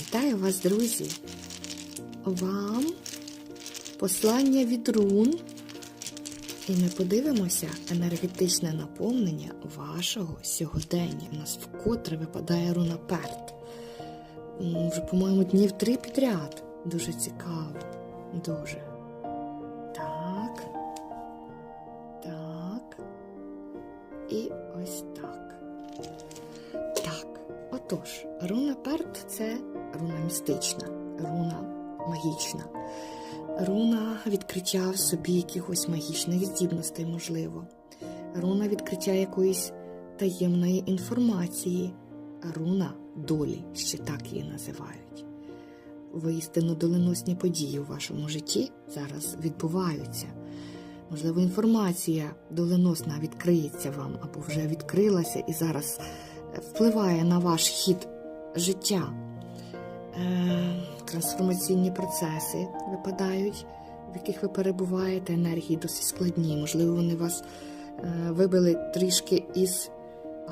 Вітаю вас, друзі! Вам послання від рун. І ми подивимося енергетичне наповнення вашого сьогодення. У нас вкотре випадає руна перт. Вже, по-моєму, днів три підряд. Дуже цікаво. Дуже. Так. Так. І Отож, руна перт це руна містична, руна магічна. Руна відкриття в собі якихось магічних здібностей, можливо. Руна відкриття якоїсь таємної інформації. Руна долі, ще так її називають. Воістину доленосні події у вашому житті зараз відбуваються. Можливо, інформація доленосна відкриється вам або вже відкрилася і зараз впливає на ваш хід життя. Е, трансформаційні процеси випадають, в яких ви перебуваєте, енергії досить складні. Можливо, вони вас е, вибили трішки із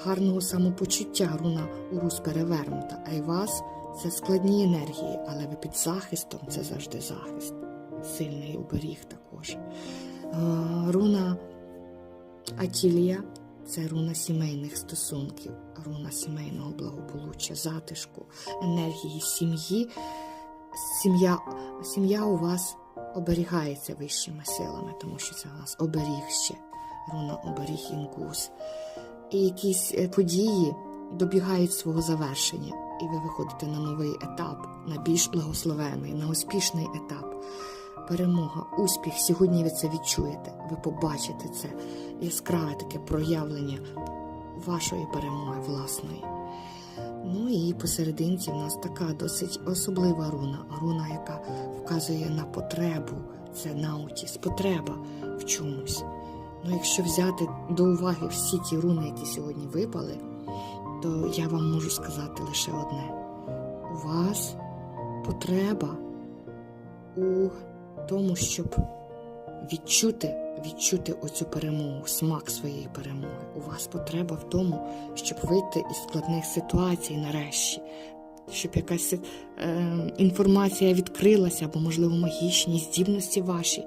гарного самопочуття, руна урус перевернута, а й вас це складні енергії, але ви під захистом це завжди захист. Сильний оберіг також. Е, руна Атілія це руна сімейних стосунків, руна сімейного благополуччя, затишку, енергії сім'ї. Сім'я, сім'я у вас оберігається вищими силами, тому що це у нас оберіг ще, руна оберіг інгус. І якісь е, події добігають свого завершення, і ви виходите на новий етап, на більш благословений, на успішний етап. Перемога, успіх. Сьогодні ви це відчуєте. Ви побачите це яскраве таке проявлення вашої перемоги власної. Ну і посерединці в нас така досить особлива руна, руна, яка вказує на потребу, це наутіс, потреба в чомусь. Ну, якщо взяти до уваги всі ті руни, які сьогодні випали, то я вам можу сказати лише одне: у вас потреба у тому, щоб відчути, відчути оцю перемогу, смак своєї перемоги. У вас потреба в тому, щоб вийти із складних ситуацій нарешті, щоб якась е, інформація відкрилася, або, можливо, магічні здібності ваші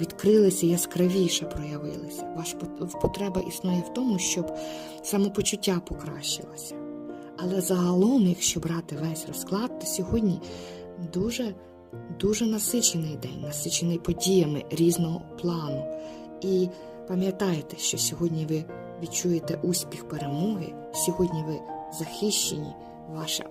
відкрилися яскравіше проявилися. Ваша потреба існує в тому, щоб самопочуття покращилося. Але загалом, якщо брати весь розклад, то сьогодні дуже дуже насичений день, насичений подіями різного плану. І пам'ятайте, що сьогодні ви відчуєте успіх перемоги, сьогодні ви захищені, ваша